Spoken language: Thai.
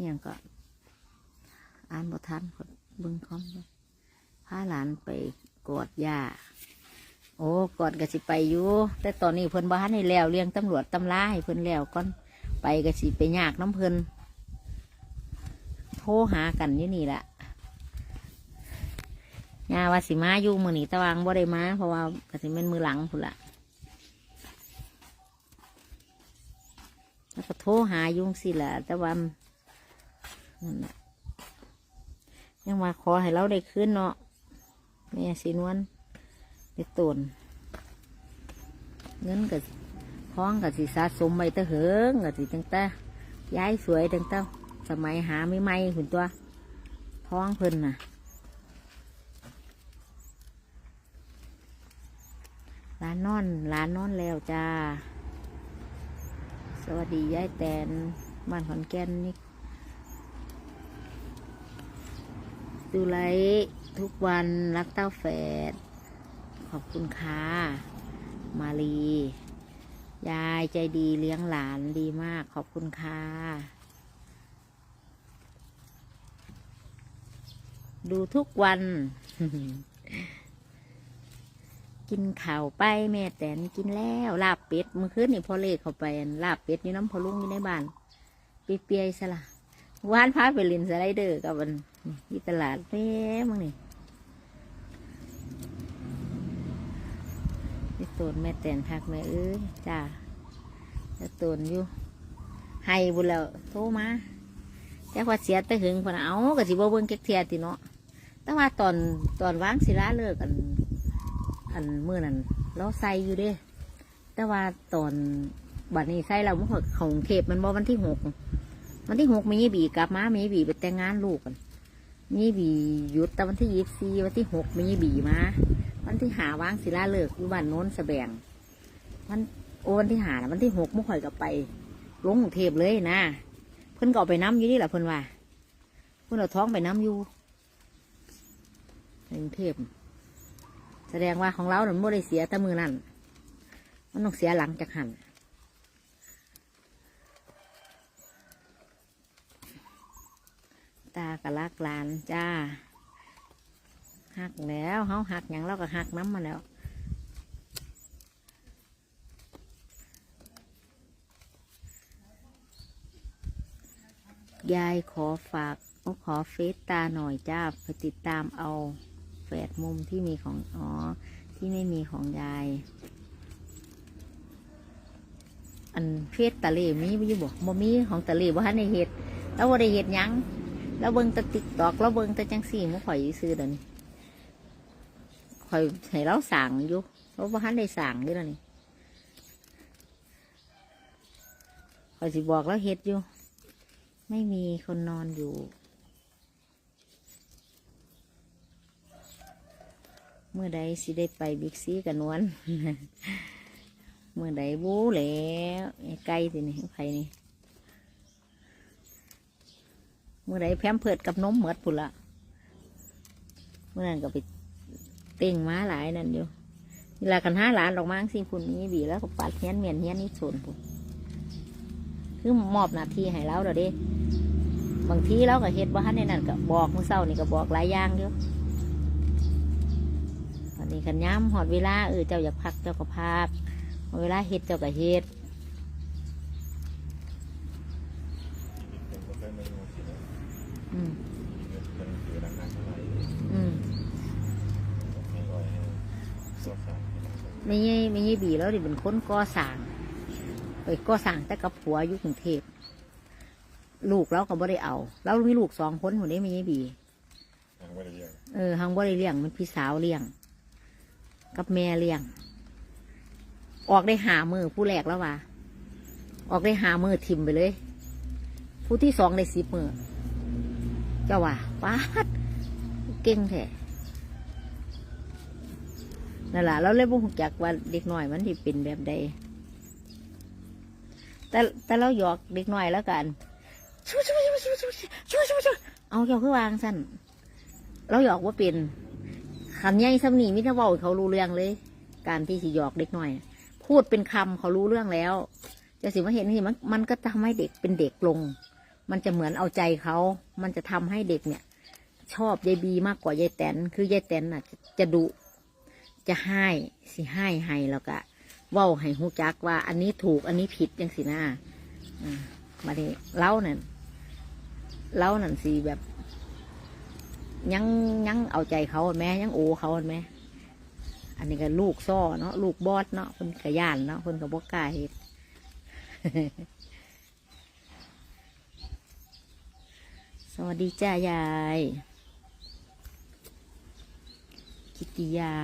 อิหยังก็อ่านบ่ทันกดบิ่งคอมพาหลานไปกอดยาโอ้กอดก็สิไปอยู่แต่ตอนนี้เพิ่นบ้านให้แล้วเลี้ยงตำรวจตำราให้เพิ่นแล้วก่อนไปก็สิไปยากน้ำเพิ่นโทรหากันอยู่นี่แหละยาวาสิมาอยู่มือนีตะวางบ่ได้มาเพราะว่าก็สิเป็นมือหลังพุ่นละแล้วก็โทรหายุ่งสิละแต่ว่า นั่นแหละยังมาขอให้เราได้ขึ้นเนาะแม่สีนวลไปตนเงินกับท้องกับสิสะสมไปตะเหิงกับสิตั้งแต่ย้ายสวยตั้งแต่สมัยหาไม่ไม่หุ่นตัวท้องเพิ่นน่ะร้านนอนร้านนอนแล้วจ้า สวัสดียายแตนบ้านขอนแก่นนี่ ดูไลฟ์ทุกวันรักเต้าแฝด ขอบคุณค่ะมาลี ยายใจดีเลี้ยงหลานดีมาก ขอบคุณค่ะดูทุกวัน กินข่าวไปแม่แตนกินแล้ว ลาบเป็ดเมื่อคืนนี่พอเลขเข้าไป ลาบเป็ดนี่น้ำพอลุงอยู่ในบ้านเปียๆซะละวานพาไปลินสไลเดอร์กับมัน ที่ตลาดแม่มึงนี่นี่ตูนแม่แต่นคักแม่เอ้ยจ้าจะตูนอยู่ให้บุญแล้วโทรมาจ้าว่าเสียแต่หึงพนเอาก็สิบ่เบิ่งเก๊กเทียติเนาะแต่ว่าตอนตอนวางศิลาเลิกอัน อันเมื้อนั้นเราใส่อยู่เด้แต่ว่าตอนบัดนี้ใส่เราเมื่อของเทพมันบ่วันที่หกวันที่หกมีบีกลับมามีบีไปแต่งงานลูกกัน มีบีหยุดแต่วันที่ยี่สี่วันที่หกมีบีมาวันที่หาว่างศิลาเลิกอยู่บ้านโน้นสแบงวันโอวันที่หานะวันที่หกมุข่อยกับไปลงเทพเลยนะเพิ่นก็เอาไปน้ำอยู่นี่แหละเพิ่นว่าเพิ่นเอาท้องไปน้ำอยู่ในกรุงเทพแสดงว่าของเราเนี่ยไม่ได้เสียแต่มือนั่นมันต้องเสียหลังจากหันตากะลักหลานจ้าหักแล้วเขาหักอย่างเราก็หักน้ำมาแล้วยายขอฝากขอเฟซตาหน่อยจ้าไปติดตามเอาแฝดมุมที่มีของอ๋อที่ไม่มีของยาย อันเฟซตะเลมีไม่ยู่บอกบ่มีของตะเลบ่ทันในเห็ดแล้วบ่ได้เห็ดยัง แล้วเบิ่งตะติ๊กตอกแล้วเบิ่งตะจังสี่มุข่อยซื้อเดี๋ยวนี้คอยให้เราสั่งอยู่เพราะว่าท่านได้สั่งด้วยล่ะนี่คอยสิบอกแล้วเฮ็ดอยู่ ไม่มีคนนอนอยู่ เมื่อใดสิได้ไปบิ๊กซีกับนวลเมื่อใดบู๊แล้วไอ้ไก่สินี่ไผนี่ เมื่อใดแพมเพิดกับนมเหมือดพุ่นละเมื่อนั้นก็ไปเต่งม้าหลายนั่นอยู่เวลากันห้าหลานออกมาสิพุ่นนี้บีแล้วก็ปัดเฮี้ยนเมียนเฮี้ยนนี่ส่วนพุ่นคือมอบหน้าที่ให้เราเดี๋ยวด้บางทีเราก็เฮ็ดว่าในนั้นก็บอกมือเศร้านี่ก็บอกหลายอย่างอยู่วันนี้กันย้ำหอดเวลาเออเจ้าอยากพักเจ้าก็พักหอดเวลาเฮ็ดเจ้าก็เฮ็ด อืมอืมไม่ใช่ไม่ใช่บีแล้วดิเป็นคนก่อสร้างไปก่อสร้างแต่กับผัวอยู่กรุงเทพลูกเราก็บ่ได้เอาเรามีลูกสองคนคนนี้ไม่ใช่บียังไม่ได้เรียนเออทางบ่ได้เลี้ยงมันพี่สาวเลี้ยง กับแม่เลี้ยง ออกได้หามือผู้แรกแล้วว่ะออกได้หามือทิมไปเลย ผู้ที่สองได้สิบมือเจ้าว่าป้าดเก่งแท้นั่นแหละเราเลยบ่รู้จักว่าเด็กน้อยมันที่เป็นแบบใดแต่แต่เราหยอกเด็กน้อยแล้วกันชูชูชูชูชูชูชูชูเอาเจ้าคือวางสั้นเราหยอกว่าเป็นคำใหญ่สำนีมิตรเว้าเขารู้เรื่องเลย การที่สิหยอกเด็กน้อย พูดเป็นคำเขารู้เรื่องแล้วแต่สิมาเห็นนี่มันมันก็ทำให้เด็กเป็นเด็กลง มันจะเหมือนเอาใจเขา มันจะทำให้เด็กเนี่ย ชอบยายบีมากกว่ายายแตน คือยายแตนน่ะ จะจะดุ จะให้สิให้ให้แล้วก็ว้าให้หูจักว่า อันนี้ถูกอันนี้ผิดยังสินะอ่ามาดิเล่านั่นเล่านั่นสิแบบ ยังยังเอาใจเขาแม่ยังโอเขาแม่อันนี้ก็ลูกซ้อเนาะลูกบอสเนาะคนกระยานเนาะคนกับบกล้าเฮ็ด วัสดีจ้ายาย กิติยา